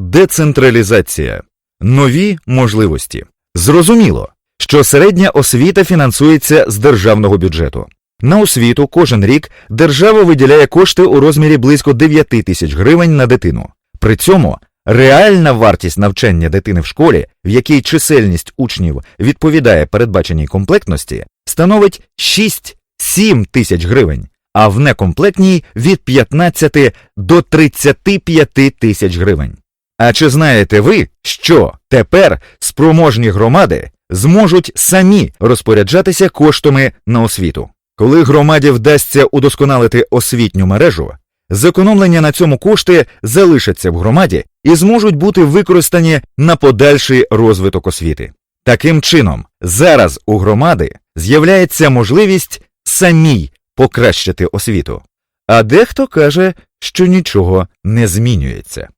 Децентралізація. Нові можливості. Зрозуміло, що середня освіта фінансується з державного бюджету. На освіту кожен рік держава виділяє кошти у розмірі близько 9 тисяч гривень на дитину. При цьому реальна вартість навчання дитини в школі, в якій чисельність учнів відповідає передбаченій комплектності, становить 6-7 тисяч гривень, а в некомплектній від 15 до 35 тисяч гривень. А чи знаєте ви, що тепер спроможні громади зможуть самі розпоряджатися коштами на освіту? Коли громаді вдасться удосконалити освітню мережу, зекономлення на цьому кошти залишаться в громаді і зможуть бути використані на подальший розвиток освіти. Таким чином, зараз у громади з'являється можливість самій покращити освіту. А дехто каже, що нічого не змінюється.